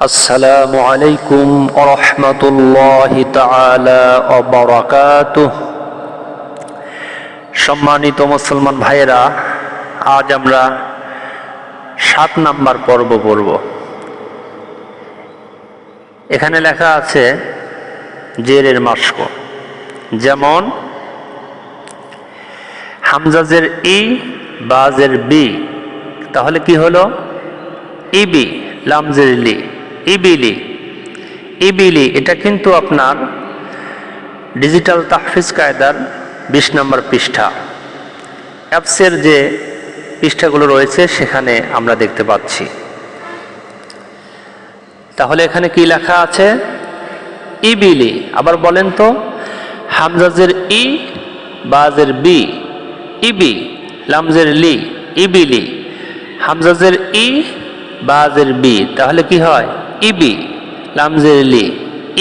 আসসালামু আলাইকুম রহমতুল্লাহ তালাকাত সম্মানিত মুসলমান ভাইয়েরা, আজ আমরা সাত নাম্বার পর্ব পড়ব। এখানে লেখা আছে জেরের মাস্ক। যেমন হামজাজের ই বাজের বি। তাহলে কি হলো? ইবি লামজের লি। ইবিলি। ইবিলি, এটা কিন্তু আপনার ডিজিটাল তাহফিজ কায়দার বিশ নম্বর পৃষ্ঠা। অ্যাপসের যে পৃষ্ঠাগুলো রয়েছে, সেখানে আমরা দেখতে পাচ্ছি। তাহলে এখানে কি লেখা আছে? ইবিলি। আবার বলেন তো, হামজাজের ই, বাজের বি, ইবি, লামজের লি, ইবিলি। হামজাজের ই, বাজের বি। তাহলে কি হয়? ইবি, লামজের লি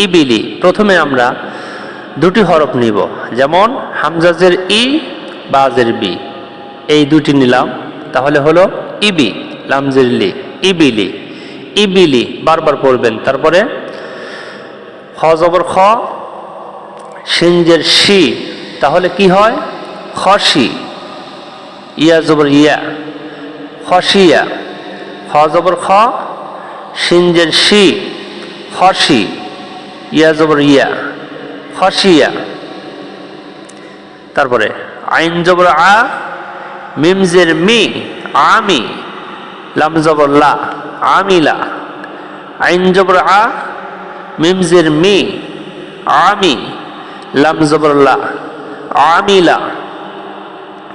ইবিলি প্রথমে আমরা দুটি হরফ নিব, যেমন হামজাজের ই, বাজের বি। এই দুটি নিলাম, তাহলে হলো ইবি, লামজের লি ইবিলি ইবিলি বারবার পড়বেন, তারপরে খ জবর খ, সিনজের শি, তাহলে কি হয়? খসি, ইয়া জবর ইয়া খসিয়া খ জবর খ সিনজের শি খসি ইয়া জবর ইয়া। খসিয়া তারপরে, আইন জবর আ, মিমজের মি, আমি, লাম জবর লা আমিলা আইন জবর আ, মিমজের মি, আমি, লাম জবর লা আমিলা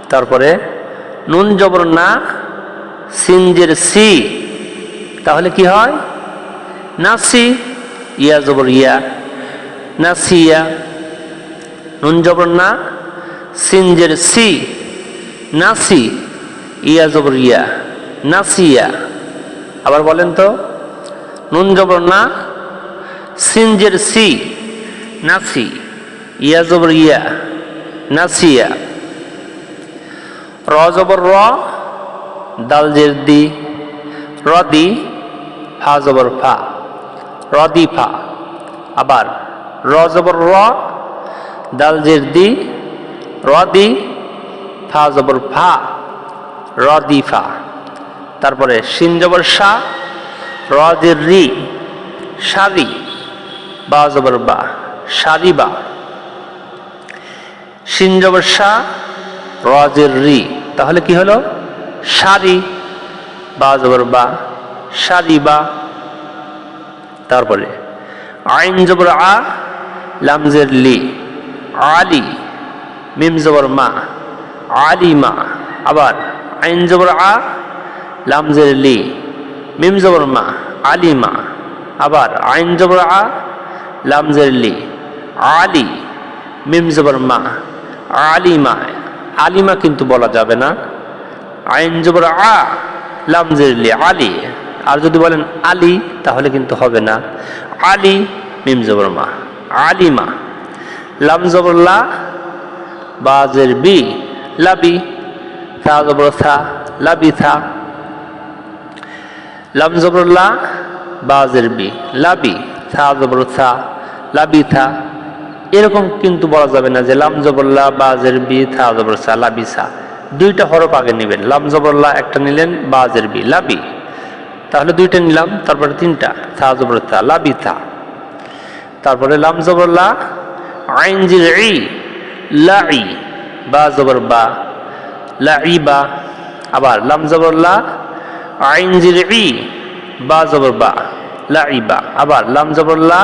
তারপরে, নুন জবর না, সিনজের সি তাহলে কি হয়? নাসি ইয়া জবর ইয়া নাসিয়া নুন জবর না, সিনজের সি নাসি ইয়া জবর ইয়া নাসিয়া আবার বলেন তো, নুন জবর না, সিনজের সি নাসি ইয়া জবর ইয়া নাসিয়া র জবর র দাল জের দি রদি ফা জবর ফা রদি ফা। আবার র জবর র, দাল জের দি রদি ফা জবর ফা রদি ফা। তারপরে সিন জবর সা রজের রি সারি বা জবর বা সারি বা। সিন জবর সা রজের রি, তাহলে কি হলো? সারি বা জবর বা। সারি বা তারপরে, আইন জবর আ লামজের লি, আলি, মিম জবর মা আলি মা আবার আইন জবর আ লামজের লি, মিম জবর মা, আলিমা। আবার আইন জবর আ লামজের লি, আলি, মিম জবর মা, আলিমা। আলিমা কিন্তু বলা যাবে না। আইন জবর আ লামজেরলি আলী। আর যদি বলেন আলী, তাহলে কিন্তু হবে না। আলী, মিম জবর মা। আলিমা। লাম জবরলা বাজের বি। লাবি থা জবর থা। লাবি থা। লাম জবরলা বাজের বি। লাবি থা জবর থা। লাবি থা। এরকম কিন্তু বলা যাবে না যে লাম জবরলা বাজের বি থা জবর সা লাবি সা দুইটা হরফ আগে নেবেন। লাম জবরলা একটা নিলেন, বাজের বি। লাবি। তাহলে দুইটা নিলাম, তারপরে তিনটা। থা জবর থা লাবি থা। তারপরে লাম জবরলা আইন জির ই লাই বা জবর বা লাই বা। আবার লাম জবরলা আইন জির ই, বা জবর বা লাই বা। আবার লাম জবরলা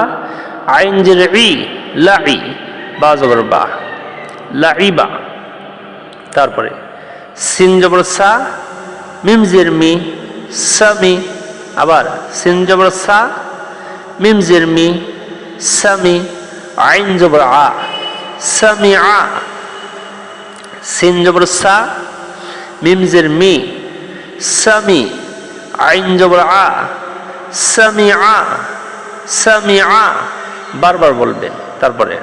আইন জির ই লাই বা জবর বা লাই বা। তারপরে সিন জবর সা মিমজের মি সামি আবার সিন জবর সা মিমজের মি সামি, আইন জবর আ, সামি আ। সিন জবর সা মিমজের মি সামি, আইন জবর আ, সামি আ সামি আ। বারবার বলবেন, তারপরে।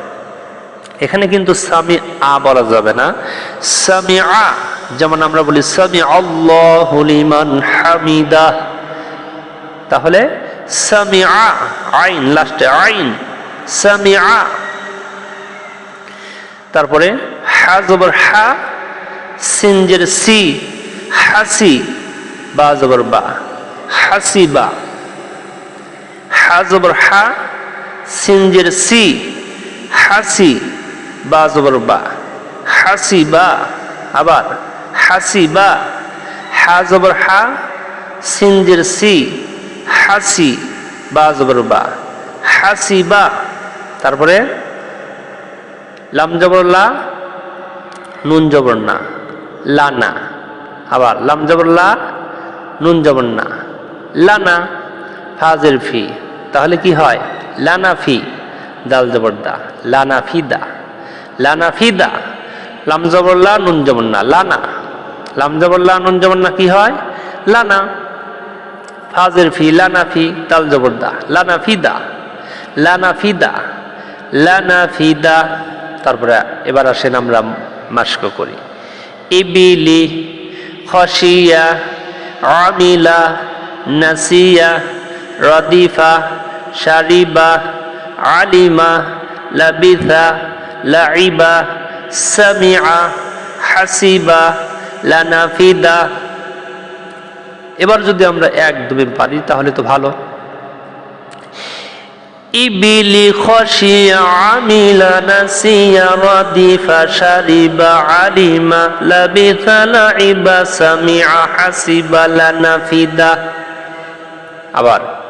এখানে কিন্তু সামি আ বলা যাবে না। সামি আ, যেমন আমরা বলি সামি আল্লাহ হামিদা তাহলে সামিআ আইন, লাস্টে আইন, সামিআ। তারপরে হা জবর হা, সিনজের সি, হাসি, বা জবর বা হাসিবা হা জবর হা, সিনজের সি, হাসি, বা জবর বা হাসিবা আবার হাসিবা হা জবর হা, সিনজের সি হাসি বা জবর বা। হাসি বা। তারপরে লাম জবর লা, নুন জবর না লানা আবার লাম জবর লা, নুন জবর না লানা ফাজের ফি। তাহলে কি হয়? লানা ফি, দাল জবর দা লানা ফি দা। লানা ফি দা, লাম জবর লা, নুন জবর না লানা লাম জবর লা, নুন জবর না কি হয়? লানা ফাজের ফি, লানা ফি দাল জবর দা। লানা ফি দা। লানা ফি লানা ফি তারপরে এবার আসেন আমরা মাস্ক করি। ইবিলি খসিয়া আমিলা, নাসিয়া, রদিফা, শারিবা, আলিমা লাবিথা লাইবা সামিআ, হাসিবা লানাফিদা এবার যদি আমরা এক দুবে পারি, তাহলে তো ভালো। ইবিলি খসি আমিলা নাসিয়া রদিফা শারিবা আলিমা লাবিথা লাইবা সামিআ হাসিবা লানাফিদা। আবার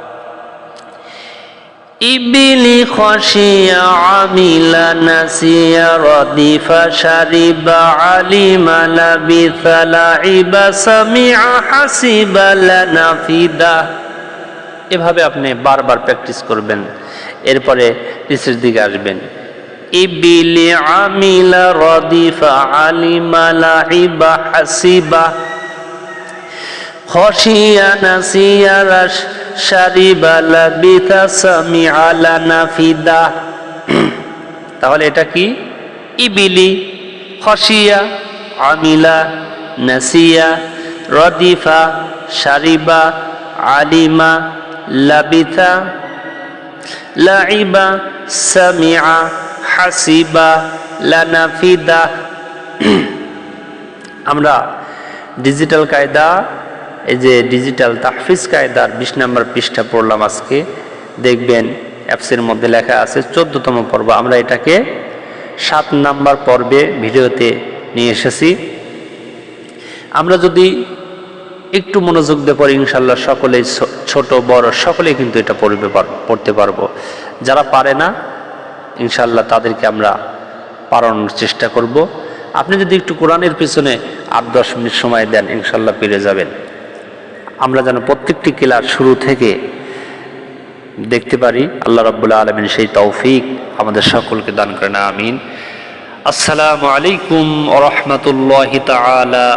ইবিলি খসিয়া আমিলা নাসিয়া রদিফা শারিবা আলিমা লাবিথা লাইবা সামিআ হাসিবা লানাফিদা। এভাবে আপনি বারবার প্র্যাকটিস করবেন, এরপরে নিচের দিকে আসবেন। ইবিলি আমিলা রদিফা আলিমা লাইবা হাসিবা। খসিয়া নাসিয়া রাস শারিবা লানাফিদা তাহলে এটা কি? ইবিলি খসিয়া আমিলা, নাসিয়া, রদিফা, শারিবা, আলিমা লাবিথা লাইবা সামিআ, হাসিবা, লানাফিদা। আমরা ডিজিটাল কায়দা এই যে ডিজিটাল তাহফিজ কায়দার বিশ নম্বর পৃষ্ঠা পড়লাম আজকে, দেখবেন অ্যাপসের মধ্যে লেখা আছে চোদ্দতম পর্ব। আমরা এটাকে সাত নাম্বার পর্বে ভিডিওতে নিয়ে এসেছি। আমরা যদি একটু মনোযোগ দিয়ে পড়ি ইনশাল্লাহ সকলেই ছো- ছোট, বড়, সকলেই কিন্তু এটা পড়বে পড়তে পারব। যারা পারে না ইনশাল্লাহ তাদেরকে আমরা পারানোর চেষ্টা করব। আপনি যদি একটু কোরআনের পিছনে আট, দশ মিনিট সময় দেন ইনশাল্লাহ পেরে যাবেন। আমরা যেন প্রত্যেকটি ক্লাস শুরু থেকে দেখতে পারি। আল্লাহ রাব্বুল আলমিন সেই তৌফিক আমাদের সকলকে দান করেন, আমিন। আসসালামু আলাইকুম রহমতুল্লাহ তালা